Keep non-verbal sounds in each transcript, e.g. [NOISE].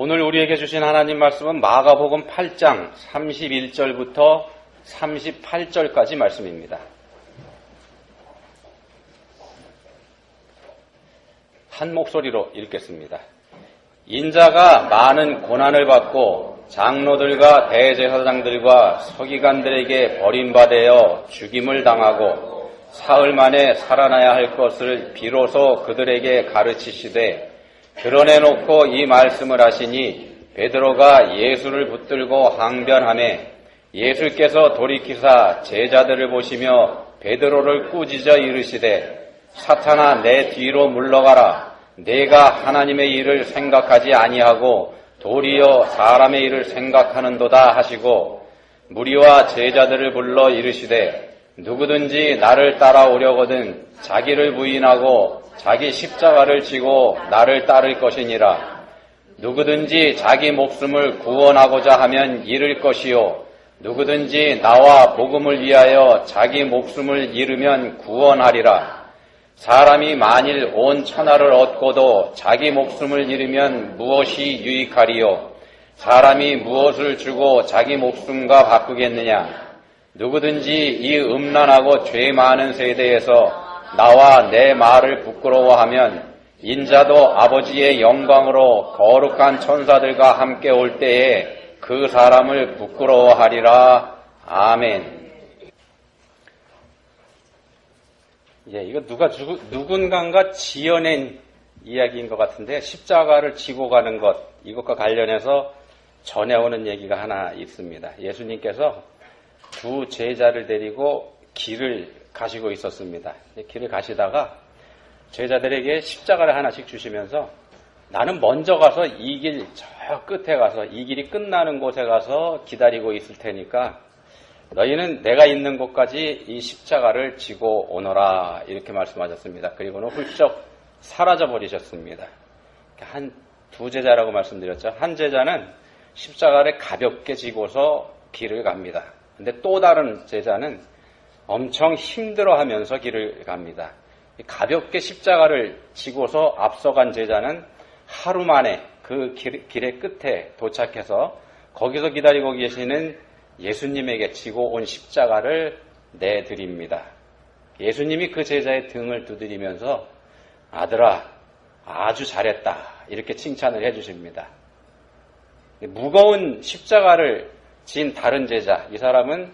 오늘 우리에게 주신 하나님 말씀은 마가복음 8장 31절부터 38절까지 말씀입니다. 한 목소리로 읽겠습니다. 인자가 많은 고난을 받고 장로들과 대제사장들과 서기관들에게 버림받아 죽임을 당하고 사흘 만에 살아나야 할 것을 비로소 그들에게 가르치시되 드러내놓고 이 말씀을 하시니 베드로가 예수를 붙들고 항변하매 예수께서 돌이키사 제자들을 보시며 베드로를 꾸짖어 이르시되 사탄아 내 뒤로 물러가라. 내가 하나님의 일을 생각하지 아니하고 도리어 사람의 일을 생각하는도다 하시고 무리와 제자들을 불러 이르시되 누구든지 나를 따라오려거든 자기를 부인하고 자기 십자가를 지고 나를 따를 것이니라. 누구든지 자기 목숨을 구원하고자 하면 잃을 것이요. 누구든지 나와 복음을 위하여 자기 목숨을 잃으면 구원하리라. 사람이 만일 온 천하를 얻고도 자기 목숨을 잃으면 무엇이 유익하리요? 사람이 무엇을 주고 자기 목숨과 바꾸겠느냐? 누구든지 이 음란하고 죄 많은 세대에서 나와 내 말을 부끄러워하면 인자도 아버지의 영광으로 거룩한 천사들과 함께 올 때에 그 사람을 부끄러워하리라. 아멘. 예, 이거 누가 누군가가 지어낸 이야기인 것 같은데 십자가를 지고 가는 것 이것과 관련해서 전해오는 얘기가 하나 있습니다. 예수님께서 두 제자를 데리고 길을 가시고 있었습니다. 길을 가시다가 제자들에게 십자가를 하나씩 주시면서 나는 먼저 가서 이 길 저 끝에 가서 이 길이 끝나는 곳에 가서 기다리고 있을 테니까 너희는 내가 있는 곳까지 이 십자가를 지고 오너라 이렇게 말씀하셨습니다. 그리고는 훌쩍 사라져 버리셨습니다. 한 두 제자라고 말씀드렸죠. 한 제자는 십자가를 가볍게 지고서 길을 갑니다. 근데 또 다른 제자는 엄청 힘들어 하면서 길을 갑니다. 가볍게 십자가를 지고서 앞서간 제자는 하루 만에 그 길, 길의 끝에 도착해서 거기서 기다리고 계시는 예수님에게 지고 온 십자가를 내드립니다. 예수님이 그 제자의 등을 두드리면서 아들아, 아주 잘했다. 이렇게 칭찬을 해주십니다. 무거운 십자가를 진 다른 제자, 이 사람은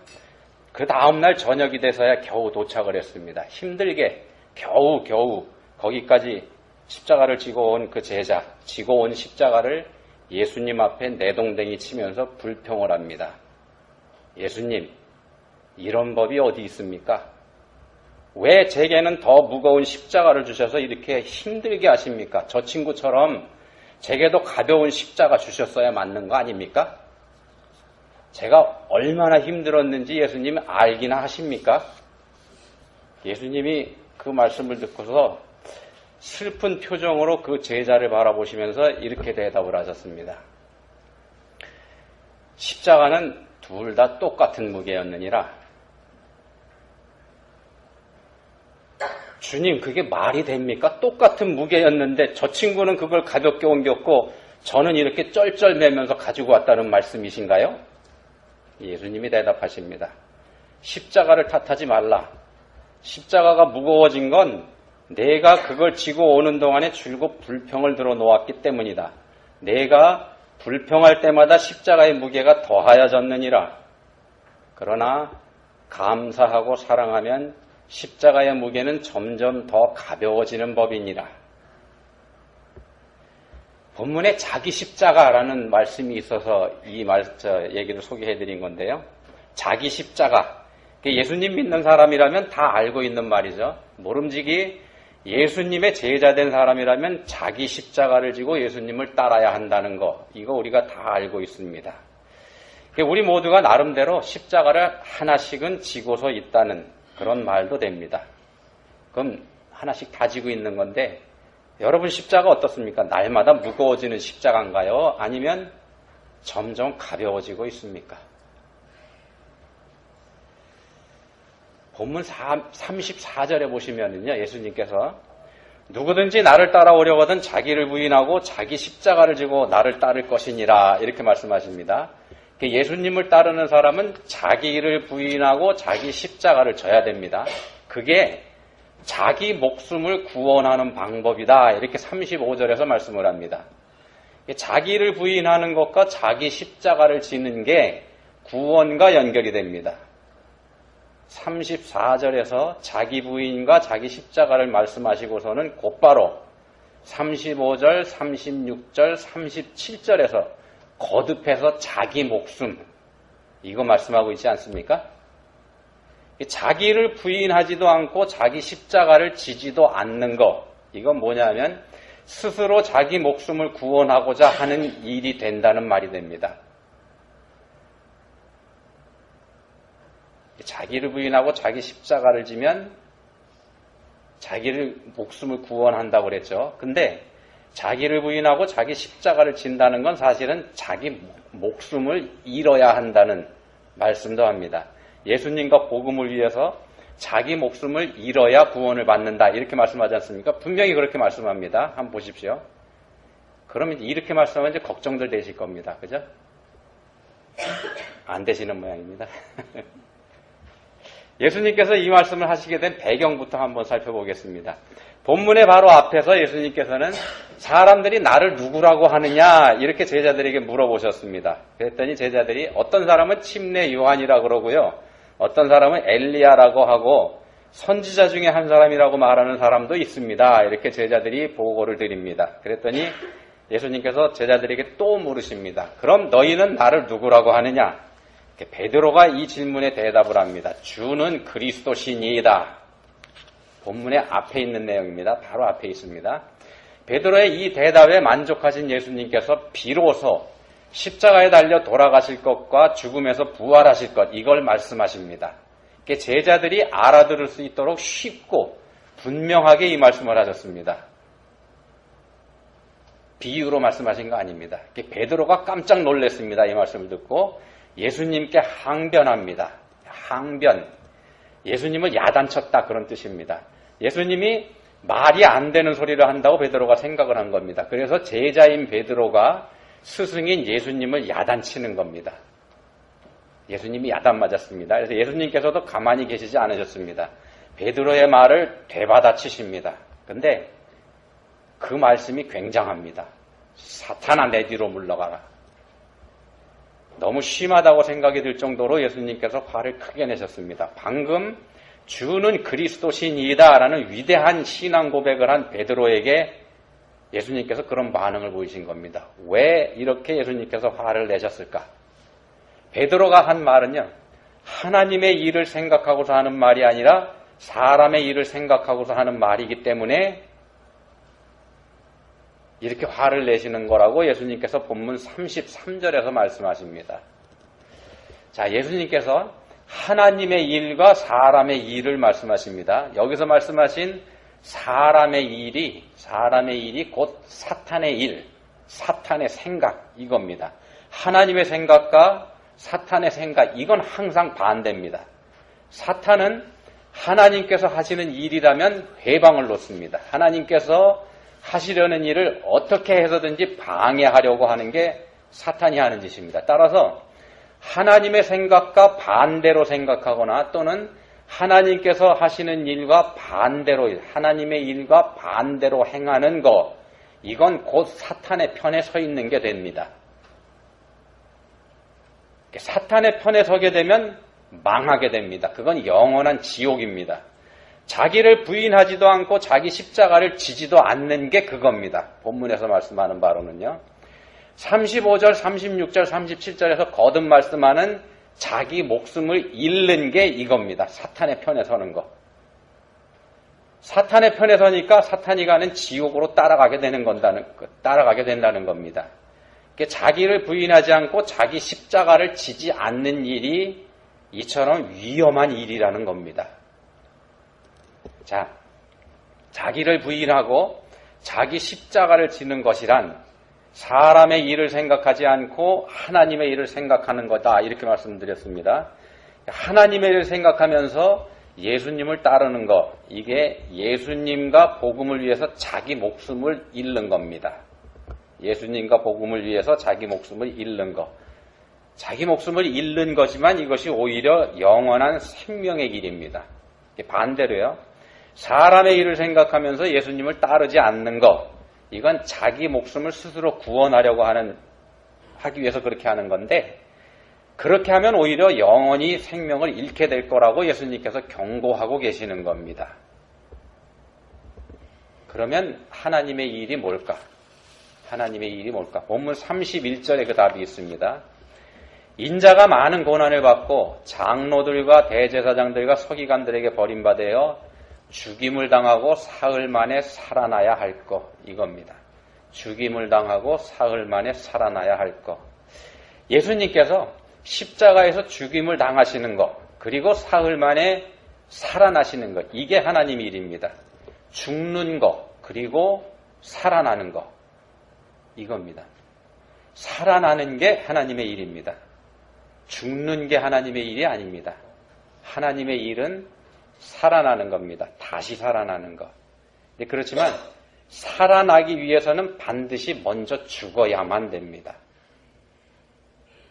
그 다음날 저녁이 돼서야 겨우 도착을 했습니다. 힘들게 겨우 겨우 거기까지 십자가를 지고 온 그 제자, 지고 온 십자가를 예수님 앞에 내동댕이 치면서 불평을 합니다. 예수님, 이런 법이 어디 있습니까? 왜 제게는 더 무거운 십자가를 주셔서 이렇게 힘들게 하십니까? 저 친구처럼 제게도 가벼운 십자가 주셨어야 맞는 거 아닙니까? 제가 얼마나 힘들었는지 예수님이 알기나 하십니까? 예수님이 그 말씀을 듣고서 슬픈 표정으로 그 제자를 바라보시면서 이렇게 대답을 하셨습니다. 십자가는 둘 다 똑같은 무게였느니라. 주님, 그게 말이 됩니까? 똑같은 무게였는데 저 친구는 그걸 가볍게 옮겼고 저는 이렇게 쩔쩔매면서 가지고 왔다는 말씀이신가요? 예수님이 대답하십니다. 십자가를 탓하지 말라. 십자가가 무거워진 건 내가 그걸 지고 오는 동안에 줄곧 불평을 들어 놓았기 때문이다. 내가 불평할 때마다 십자가의 무게가 더하여졌느니라. 그러나 감사하고 사랑하면 십자가의 무게는 점점 더 가벼워지는 법이니라. 본문에 자기 십자가라는 말씀이 있어서 이 말, 저 얘기를 소개해 드린 건데요. 자기 십자가. 예수님 믿는 사람이라면 다 알고 있는 말이죠. 모름지기 예수님의 제자 된 사람이라면 자기 십자가를 지고 예수님을 따라야 한다는 거. 이거 우리가 다 알고 있습니다. 우리 모두가 나름대로 십자가를 하나씩은 지고서 있다는 그런 말도 됩니다. 그럼 하나씩 다 지고 있는 건데 여러분 십자가 어떻습니까? 날마다 무거워지는 십자가인가요? 아니면 점점 가벼워지고 있습니까? 본문 34절에 보시면은요, 예수님께서 누구든지 나를 따라오려거든 자기를 부인하고 자기 십자가를 지고 나를 따를 것이니라 이렇게 말씀하십니다. 그 예수님을 따르는 사람은 자기를 부인하고 자기 십자가를 져야 됩니다. 그게 자기 목숨을 구원하는 방법이다. 이렇게 35절에서 말씀을 합니다. 자기를 부인하는 것과 자기 십자가를 지는 게 구원과 연결이 됩니다. 34절에서 자기 부인과 자기 십자가를 말씀하시고서는 곧바로 35절, 36절, 37절에서 거듭해서 자기 목숨 이거 말씀하고 있지 않습니까? 자기를 부인하지도 않고 자기 십자가를 지지도 않는 거 이건 뭐냐면 스스로 자기 목숨을 구원하고자 하는 일이 된다는 말이 됩니다. 자기를 부인하고 자기 십자가를 지면 자기를 목숨을 구원한다고 그랬죠. 근데 자기를 부인하고 자기 십자가를 진다는 건 사실은 자기 목숨을 잃어야 한다는 말씀도 합니다. 예수님과 복음을 위해서 자기 목숨을 잃어야 구원을 받는다. 이렇게 말씀하지 않습니까? 분명히 그렇게 말씀합니다. 한번 보십시오. 그러면 이렇게 말씀하면 이제 걱정들 되실 겁니다. 그죠? 안 되시는 모양입니다. [LAUGHS] 예수님께서 이 말씀을 하시게 된 배경부터 한번 살펴보겠습니다. 본문의 바로 앞에서 예수님께서는 사람들이 나를 누구라고 하느냐 이렇게 제자들에게 물어보셨습니다. 그랬더니 제자들이 어떤 사람은 침례 요한이라 그러고요. 어떤 사람은 엘리야라고 하고 선지자 중에 한 사람이라고 말하는 사람도 있습니다. 이렇게 제자들이 보고를 드립니다. 그랬더니 예수님께서 제자들에게 또 물으십니다. 그럼 너희는 나를 누구라고 하느냐? 베드로가 이 질문에 대답을 합니다. 주는 그리스도신이다. 본문의 앞에 있는 내용입니다. 바로 앞에 있습니다. 베드로의 이 대답에 만족하신 예수님께서 비로소 십자가에 달려 돌아가실 것과 죽음에서 부활하실 것 이걸 말씀하십니다. 제자들이 알아들을 수 있도록 쉽고 분명하게 이 말씀을 하셨습니다. 비유로 말씀하신 거 아닙니다. 베드로가 깜짝 놀랐습니다. 이 말씀을 듣고 예수님께 항변합니다. 항변. 예수님을 야단쳤다 그런 뜻입니다. 예수님이 말이 안 되는 소리를 한다고 베드로가 생각을 한 겁니다. 그래서 제자인 베드로가 스승인 예수님을 야단치는 겁니다. 예수님이 야단 맞았습니다. 그래서 예수님께서도 가만히 계시지 않으셨습니다. 베드로의 말을 되받아치십니다. 근데 그 말씀이 굉장합니다. 사탄아 내 뒤로 물러가라. 너무 심하다고 생각이 들 정도로 예수님께서 화를 크게 내셨습니다. 방금 주는 그리스도신이다라는 위대한 신앙 고백을 한 베드로에게 예수님께서 그런 반응을 보이신 겁니다. 왜 이렇게 예수님께서 화를 내셨을까? 베드로가 한 말은요. 하나님의 일을 생각하고서 하는 말이 아니라 사람의 일을 생각하고서 하는 말이기 때문에 이렇게 화를 내시는 거라고 예수님께서 본문 33절에서 말씀하십니다. 자, 예수님께서 하나님의 일과 사람의 일을 말씀하십니다. 여기서 말씀하신 사람의 일이 사람의 일이 곧 사탄의 일, 사탄의 생각 이겁니다. 하나님의 생각과 사탄의 생각 이건 항상 반대입니다. 사탄은 하나님께서 하시는 일이라면 회방을 놓습니다. 하나님께서 하시려는 일을 어떻게 해서든지 방해하려고 하는 게 사탄이 하는 짓입니다. 따라서 하나님의 생각과 반대로 생각하거나 또는 하나님께서 하시는 일과 반대로 하나님의 일과 반대로 행하는 것 이건 곧 사탄의 편에 서 있는 게 됩니다. 사탄의 편에 서게 되면 망하게 됩니다. 그건 영원한 지옥입니다. 자기를 부인하지도 않고 자기 십자가를 지지도 않는 게 그겁니다. 본문에서 말씀하는 바로는요. 35절, 36절, 37절에서 거듭 말씀하는 자기 목숨을 잃는 게 이겁니다. 사탄의 편에 서는 거. 사탄의 편에 서니까 사탄이 가는 지옥으로 따라가게 되는 건다는 따라가게 된다는 겁니다. 자기를 부인하지 않고 자기 십자가를 지지 않는 일이 이처럼 위험한 일이라는 겁니다. 자, 자기를 부인하고 자기 십자가를 지는 것이란 사람의 일을 생각하지 않고 하나님의 일을 생각하는 거다. 이렇게 말씀드렸습니다. 하나님의 일을 생각하면서 예수님을 따르는 것, 이게 예수님과 복음을 위해서 자기 목숨을 잃는 겁니다. 예수님과 복음을 위해서 자기 목숨을 잃는 것. 자기 목숨을 잃는 거지만 이것이 오히려 영원한 생명의 길입니다. 반대로요. 사람의 일을 생각하면서 예수님을 따르지 않는 것. 이건 자기 목숨을 스스로 구원하려고 하는, 하기 위해서 그렇게 하는 건데, 그렇게 하면 오히려 영원히 생명을 잃게 될 거라고 예수님께서 경고하고 계시는 겁니다. 그러면 하나님의 일이 뭘까? 하나님의 일이 뭘까? 본문 31절에 그 답이 있습니다. 인자가 많은 고난을 받고 장로들과 대제사장들과 서기관들에게 버림받아 죽임을 당하고 사흘 만에 살아나야 할 것 이겁니다. 죽임을 당하고 사흘 만에 살아나야 할 것. 예수님께서 십자가에서 죽임을 당하시는 것, 그리고 사흘 만에 살아나시는 것, 이게 하나님 일입니다. 죽는 것, 그리고 살아나는 것, 이겁니다. 살아나는 게 하나님의 일입니다. 죽는 게 하나님의 일이 아닙니다. 하나님의 일은 살아나는 겁니다. 다시 살아나는 것. 그렇지만 살아나기 위해서는 반드시 먼저 죽어야만 됩니다.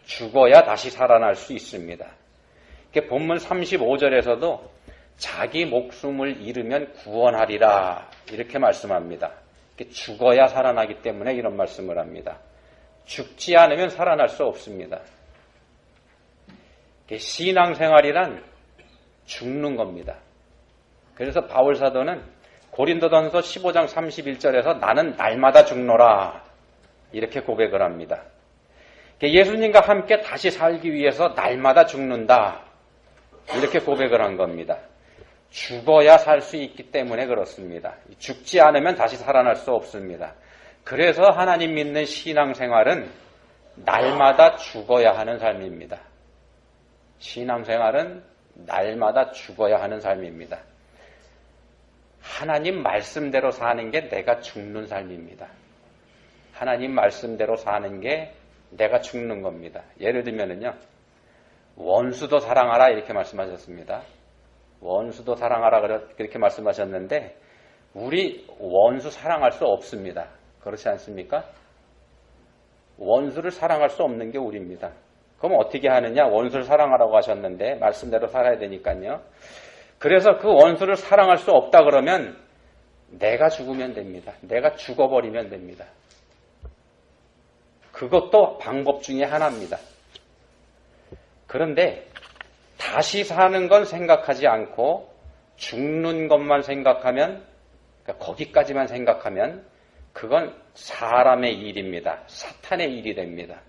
죽어야 다시 살아날 수 있습니다. 본문 35절에서도 자기 목숨을 잃으면 구원하리라 이렇게 말씀합니다. 죽어야 살아나기 때문에 이런 말씀을 합니다. 죽지 않으면 살아날 수 없습니다. 신앙생활이란 죽는 겁니다. 그래서 바울 사도는 고린도전서 15장 31절에서 나는 날마다 죽노라 이렇게 고백을 합니다. 예수님과 함께 다시 살기 위해서 날마다 죽는다 이렇게 고백을 한 겁니다. 죽어야 살 수 있기 때문에 그렇습니다. 죽지 않으면 다시 살아날 수 없습니다. 그래서 하나님 믿는 신앙생활은 날마다 죽어야 하는 삶입니다. 신앙생활은 날마다 죽어야 하는 삶입니다. 하나님 말씀대로 사는 게 내가 죽는 삶입니다. 하나님 말씀대로 사는 게 내가 죽는 겁니다. 예를 들면은요, 원수도 사랑하라 이렇게 말씀하셨습니다. 원수도 사랑하라 그렇게 말씀하셨는데, 우리 원수 사랑할 수 없습니다. 그렇지 않습니까? 원수를 사랑할 수 없는 게 우리입니다. 그럼 어떻게 하느냐? 원수를 사랑하라고 하셨는데, 말씀대로 살아야 되니까요. 그래서 그 원수를 사랑할 수 없다 그러면, 내가 죽으면 됩니다. 내가 죽어버리면 됩니다. 그것도 방법 중에 하나입니다. 그런데 다시 사는 건 생각하지 않고 죽는 것만 생각하면 그러니까 거기까지만 생각하면 그건 사람의 일입니다. 사탄의 일이 됩니다.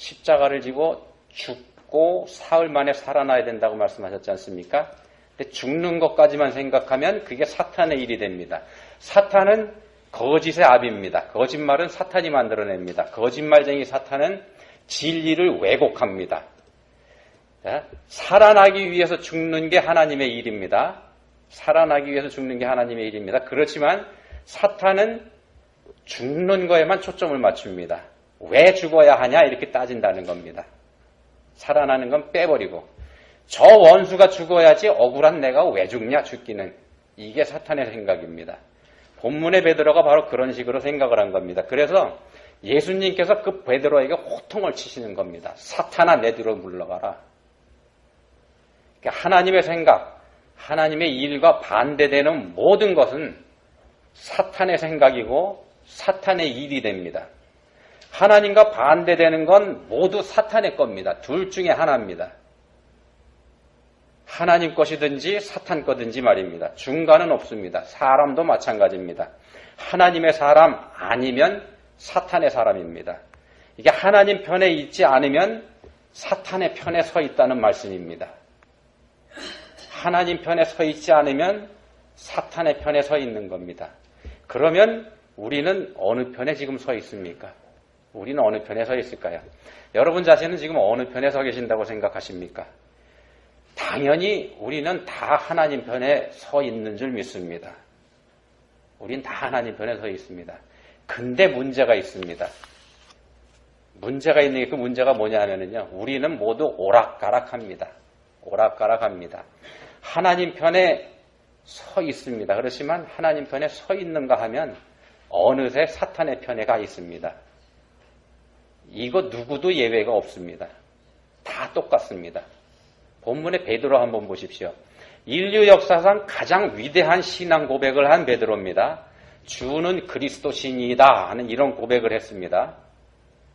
십자가를 지고 죽고 사흘 만에 살아나야 된다고 말씀하셨지 않습니까? 근데 죽는 것까지만 생각하면 그게 사탄의 일이 됩니다. 사탄은 거짓의 압입니다. 거짓말은 사탄이 만들어냅니다. 거짓말쟁이 사탄은 진리를 왜곡합니다. 살아나기 위해서 죽는 게 하나님의 일입니다. 살아나기 위해서 죽는 게 하나님의 일입니다. 그렇지만 사탄은 죽는 거에만 초점을 맞춥니다. 왜 죽어야 하냐 이렇게 따진다는 겁니다. 살아나는 건 빼버리고 저 원수가 죽어야지 억울한 내가 왜 죽냐 죽기는 이게 사탄의 생각입니다. 본문의 베드로가 바로 그런 식으로 생각을 한 겁니다. 그래서 예수님께서 그 베드로에게 호통을 치시는 겁니다. 사탄아 내 뒤로 물러가라. 그러니까 하나님의 생각, 하나님의 일과 반대되는 모든 것은 사탄의 생각이고 사탄의 일이 됩니다. 하나님과 반대되는 건 모두 사탄의 겁니다. 둘 중에 하나입니다. 하나님 것이든지 사탄 거든지 말입니다. 중간은 없습니다. 사람도 마찬가지입니다. 하나님의 사람 아니면 사탄의 사람입니다. 이게 하나님 편에 있지 않으면 사탄의 편에 서 있다는 말씀입니다. 하나님 편에 서 있지 않으면 사탄의 편에 서 있는 겁니다. 그러면 우리는 어느 편에 지금 서 있습니까? 우리는 어느 편에 서 있을까요? 여러분 자신은 지금 어느 편에 서 계신다고 생각하십니까? 당연히 우리는 다 하나님 편에 서 있는 줄 믿습니다. 우린 다 하나님 편에 서 있습니다. 근데 문제가 있습니다. 문제가 있는 게 그 문제가 뭐냐 하면요. 우리는 모두 오락가락합니다. 오락가락합니다. 하나님 편에 서 있습니다. 그렇지만 하나님 편에 서 있는가 하면 어느새 사탄의 편에 가 있습니다. 이거 누구도 예외가 없습니다. 다 똑같습니다. 본문의 베드로 한번 보십시오. 인류 역사상 가장 위대한 신앙 고백을 한 베드로입니다. 주는 그리스도신이다 하는 이런 고백을 했습니다.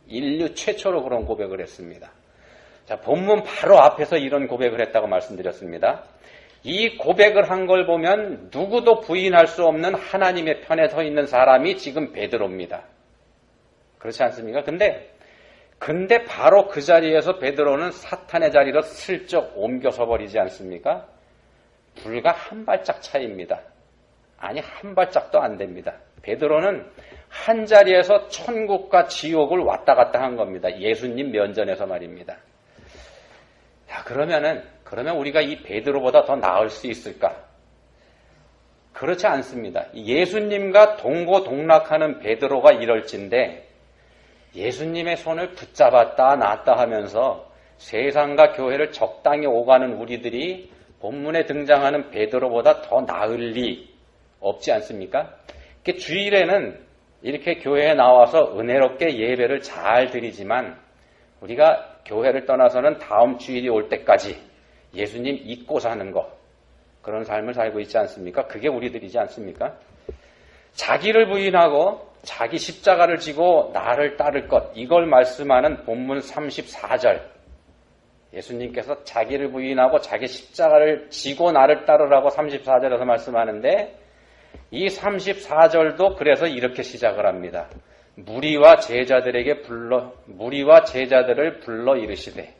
인류 최초로 그런 고백을 했습니다. 자, 본문 바로 앞에서 이런 고백을 했다고 말씀드렸습니다. 이 고백을 한 걸 보면 누구도 부인할 수 없는 하나님의 편에 서 있는 사람이 지금 베드로입니다. 그렇지 않습니까? 근데 근데 바로 그 자리에서 베드로는 사탄의 자리로 슬쩍 옮겨서 버리지 않습니까? 불과 한 발짝 차이입니다. 아니 한 발짝도 안 됩니다. 베드로는 한 자리에서 천국과 지옥을 왔다 갔다 한 겁니다. 예수님 면전에서 말입니다. 자, 그러면은 그러면 우리가 이 베드로보다 더 나을 수 있을까? 그렇지 않습니다. 예수님과 동고동락하는 베드로가 이럴진데 예수님의 손을 붙잡았다 놨다 하면서 세상과 교회를 적당히 오가는 우리들이 본문에 등장하는 베드로보다 더 나을 리 없지 않습니까? 주일에는 이렇게 교회에 나와서 은혜롭게 예배를 잘 드리지만 우리가 교회를 떠나서는 다음 주일이 올 때까지 예수님 잊고 사는 것 그런 삶을 살고 있지 않습니까? 그게 우리들이지 않습니까? 자기를 부인하고 자기 십자가를 지고 나를 따를 것 이걸 말씀하는 본문 34절 예수님께서 자기를 부인하고 자기 십자가를 지고 나를 따르라고 34절에서 말씀하는데 이 34절도 그래서 이렇게 시작을 합니다. 무리와 제자들에게 불러 무리와 제자들을 불러 이르시되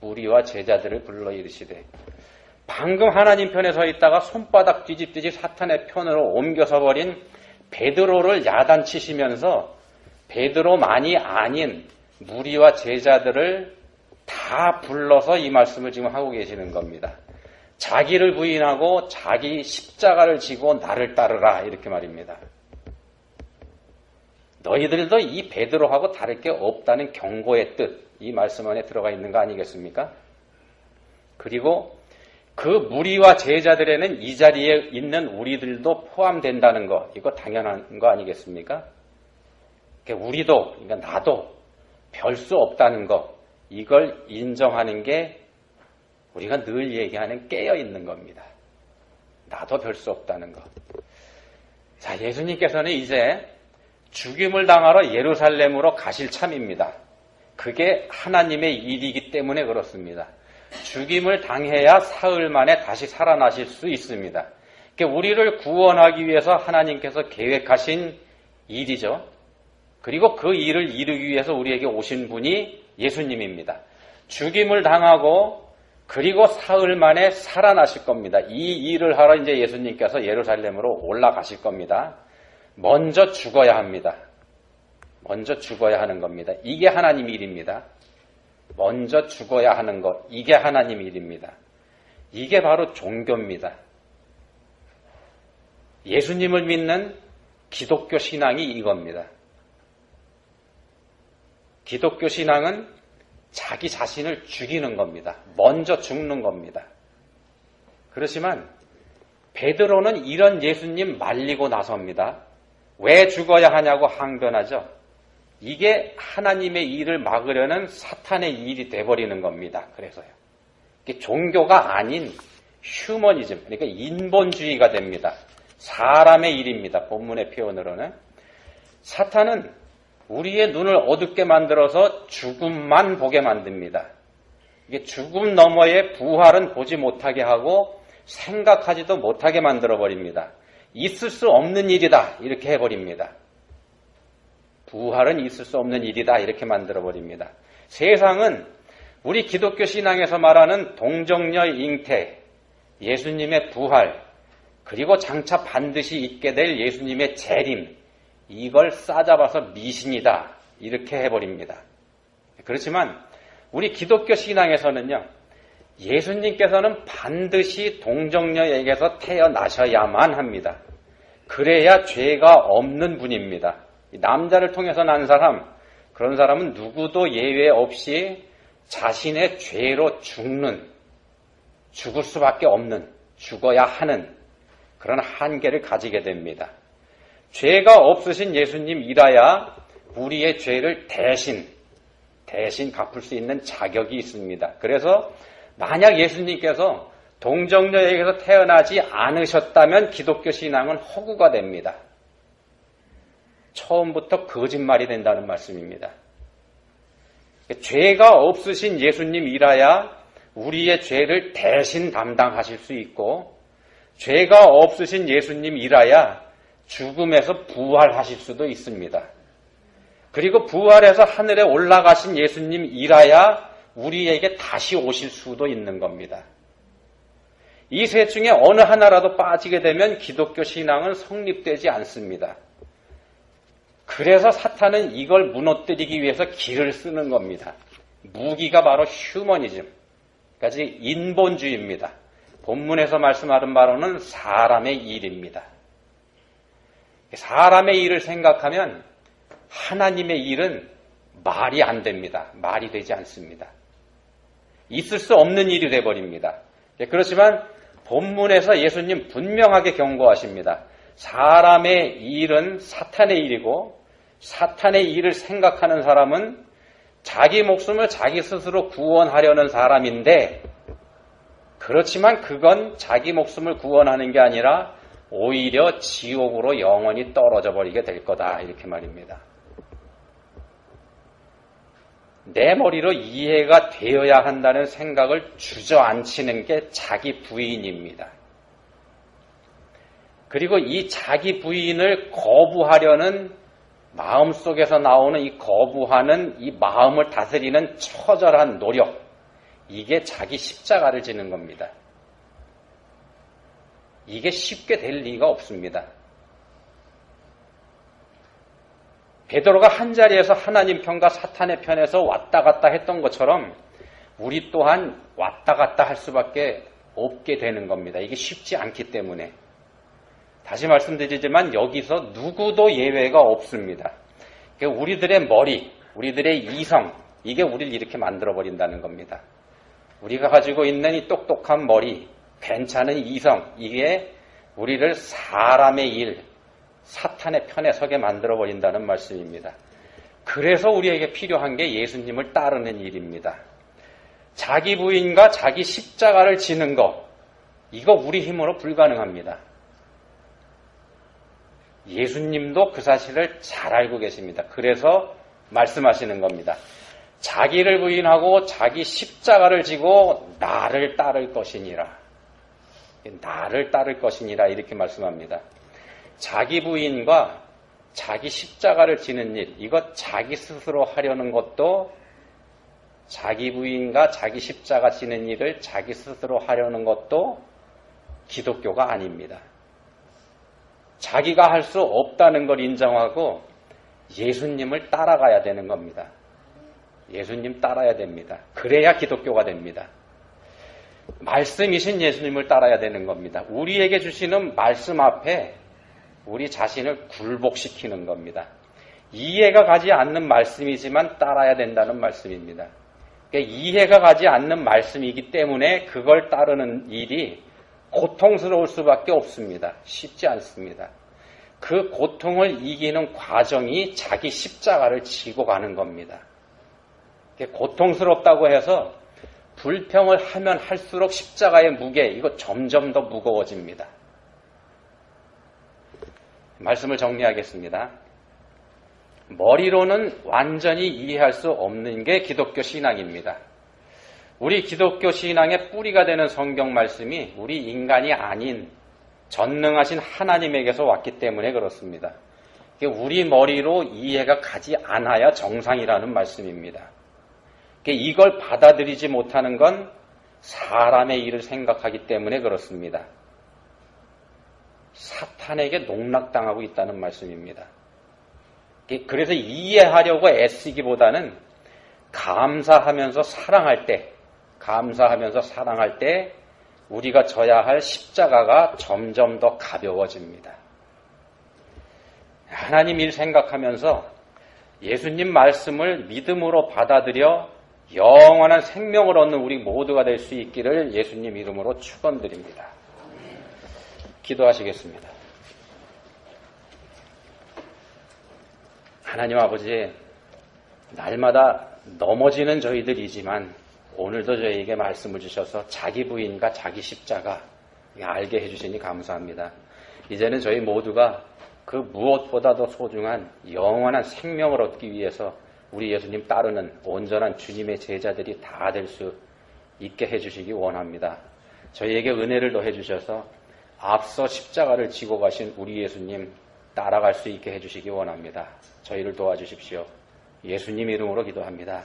무리와 제자들을 불러 이르시되 방금 하나님 편에 서 있다가 손바닥 뒤집듯이 사탄의 편으로 옮겨서 버린 베드로를 야단치시면서 베드로만이 아닌 무리와 제자들을 다 불러서 이 말씀을 지금 하고 계시는 겁니다. 자기를 부인하고 자기 십자가를 지고 나를 따르라 이렇게 말입니다. 너희들도 이 베드로하고 다를 게 없다는 경고의 뜻, 이 말씀 안에 들어가 있는 거 아니겠습니까? 그리고 그 무리와 제자들에는 이 자리에 있는 우리들도 포함된다는 거, 이거 당연한 거 아니겠습니까? 우리도, 그러니까 나도 별 수 없다는 거, 이걸 인정하는 게 우리가 늘 얘기하는 깨어 있는 겁니다. 나도 별 수 없다는 거. 자, 예수님께서는 이제 죽임을 당하러 예루살렘으로 가실 참입니다. 그게 하나님의 일이기 때문에 그렇습니다. 죽임을 당해야 사흘 만에 다시 살아나실 수 있습니다. 우리를 구원하기 위해서 하나님께서 계획하신 일이죠. 그리고 그 일을 이루기 위해서 우리에게 오신 분이 예수님입니다. 죽임을 당하고 그리고 사흘 만에 살아나실 겁니다. 이 일을 하러 이제 예수님께서 예루살렘으로 올라가실 겁니다. 먼저 죽어야 합니다. 먼저 죽어야 하는 겁니다. 이게 하나님 일입니다. 먼저 죽어야 하는 것, 이게 하나님 일입니다. 이게 바로 종교입니다. 예수님을 믿는 기독교 신앙이 이겁니다. 기독교 신앙은 자기 자신을 죽이는 겁니다. 먼저 죽는 겁니다. 그렇지만 베드로는 이런 예수님 말리고 나섭니다. 왜 죽어야 하냐고 항변하죠. 이게 하나님의 일을 막으려는 사탄의 일이 돼버리는 겁니다. 그래서요. 이게 종교가 아닌 휴머니즘, 그러니까 인본주의가 됩니다. 사람의 일입니다. 본문의 표현으로는. 사탄은 우리의 눈을 어둡게 만들어서 죽음만 보게 만듭니다. 이게 죽음 너머의 부활은 보지 못하게 하고 생각하지도 못하게 만들어 버립니다. 있을 수 없는 일이다. 이렇게 해버립니다. 부활은 있을 수 없는 일이다. 이렇게 만들어 버립니다. 세상은 우리 기독교 신앙에서 말하는 동정녀 잉태, 예수님의 부활, 그리고 장차 반드시 있게 될 예수님의 재림, 이걸 싸잡아서 미신이다. 이렇게 해버립니다. 그렇지만 우리 기독교 신앙에서는요, 예수님께서는 반드시 동정녀에게서 태어나셔야만 합니다. 그래야 죄가 없는 분입니다. 남자를 통해서 난 사람, 그런 사람은 누구도 예외 없이 자신의 죄로 죽는 죽을 수밖에 없는, 죽어야 하는 그런 한계를 가지게 됩니다. 죄가 없으신 예수님이라야 우리의 죄를 대신, 대신 갚을 수 있는 자격이 있습니다. 그래서 만약 예수님께서 동정녀에게서 태어나지 않으셨다면 기독교 신앙은 허구가 됩니다. 처음부터 거짓말이 된다는 말씀입니다. 죄가 없으신 예수님이라야 우리의 죄를 대신 담당하실 수 있고 죄가 없으신 예수님이라야 죽음에서 부활하실 수도 있습니다. 그리고 부활해서 하늘에 올라가신 예수님이라야 우리에게 다시 오실 수도 있는 겁니다. 이셋 중에 어느 하나라도 빠지게 되면 기독교 신앙은 성립되지 않습니다. 그래서 사탄은 이걸 무너뜨리기 위해서 길을 쓰는 겁니다. 무기가 바로 휴머니즘, 까지 인본주의입니다. 본문에서 말씀하는 바로는 사람의 일입니다. 사람의 일을 생각하면 하나님의 일은 말이 안 됩니다. 말이 되지 않습니다. 있을 수 없는 일이 돼버립니다. 그렇지만 본문에서 예수님 분명하게 경고하십니다. 사람의 일은 사탄의 일이고 사탄의 일을 생각하는 사람은 자기 목숨을 자기 스스로 구원하려는 사람인데 그렇지만 그건 자기 목숨을 구원하는 게 아니라 오히려 지옥으로 영원히 떨어져 버리게 될 거다. 이렇게 말입니다. 내 머리로 이해가 되어야 한다는 생각을 주저앉히는 게 자기 부인입니다. 그리고 이 자기 부인을 거부하려는 마음 속에서 나오는 이 거부하는 이 마음을 다스리는 처절한 노력, 이게 자기 십자가를 지는 겁니다. 이게 쉽게 될 리가 없습니다. 베드로가 한 자리에서 하나님 편과 사탄의 편에서 왔다 갔다 했던 것처럼 우리 또한 왔다 갔다 할 수밖에 없게 되는 겁니다. 이게 쉽지 않기 때문에. 다시 말씀드리지만 여기서 누구도 예외가 없습니다. 그러니까 우리들의 머리, 우리들의 이성, 이게 우리를 이렇게 만들어버린다는 겁니다. 우리가 가지고 있는 이 똑똑한 머리, 괜찮은 이성, 이게 우리를 사람의 일, 사탄의 편에 서게 만들어버린다는 말씀입니다. 그래서 우리에게 필요한 게 예수님을 따르는 일입니다. 자기 부인과 자기 십자가를 지는 것, 이거 우리 힘으로 불가능합니다. 예수님도 그 사실을 잘 알고 계십니다. 그래서 말씀하시는 겁니다. 자기를 부인하고 자기 십자가를 지고 나를 따를 것이니라. 나를 따를 것이니라 이렇게 말씀합니다. 자기 부인과 자기 십자가를 지는 일, 이것 자기 스스로 하려는 것도 자기 부인과 자기 십자가 지는 일을 자기 스스로 하려는 것도 기독교가 아닙니다. 자기가 할 수 없다는 걸 인정하고 예수님을 따라가야 되는 겁니다. 예수님 따라야 됩니다. 그래야 기독교가 됩니다. 말씀이신 예수님을 따라야 되는 겁니다. 우리에게 주시는 말씀 앞에 우리 자신을 굴복시키는 겁니다. 이해가 가지 않는 말씀이지만 따라야 된다는 말씀입니다. 그러니까 이해가 가지 않는 말씀이기 때문에 그걸 따르는 일이 고통스러울 수밖에 없습니다. 쉽지 않습니다. 그 고통을 이기는 과정이 자기 십자가를 지고 가는 겁니다. 고통스럽다고 해서 불평을 하면 할수록 십자가의 무게, 이거 점점 더 무거워집니다. 말씀을 정리하겠습니다. 머리로는 완전히 이해할 수 없는 게 기독교 신앙입니다. 우리 기독교 신앙의 뿌리가 되는 성경 말씀이 우리 인간이 아닌 전능하신 하나님에게서 왔기 때문에 그렇습니다. 우리 머리로 이해가 가지 않아야 정상이라는 말씀입니다. 이걸 받아들이지 못하는 건 사람의 일을 생각하기 때문에 그렇습니다. 사탄에게 농락당하고 있다는 말씀입니다. 그래서 이해하려고 애쓰기보다는 감사하면서 사랑할 때, 감사하면서 사랑할 때 우리가 져야 할 십자가가 점점 더 가벼워집니다. 하나님 일 생각하면서 예수님 말씀을 믿음으로 받아들여 영원한 생명을 얻는 우리 모두가 될 수 있기를 예수님 이름으로 축원드립니다. 기도하시겠습니다. 하나님 아버지, 날마다 넘어지는 저희들이지만 오늘도 저희에게 말씀을 주셔서 자기 부인과 자기 십자가 알게 해주시니 감사합니다. 이제는 저희 모두가 그 무엇보다도 소중한 영원한 생명을 얻기 위해서 우리 예수님 따르는 온전한 주님의 제자들이 다 될 수 있게 해주시기 원합니다. 저희에게 은혜를 더해 주셔서 앞서 십자가를 지고 가신 우리 예수님 따라갈 수 있게 해주시기 원합니다. 저희를 도와주십시오. 예수님 이름으로 기도합니다.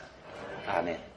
아멘.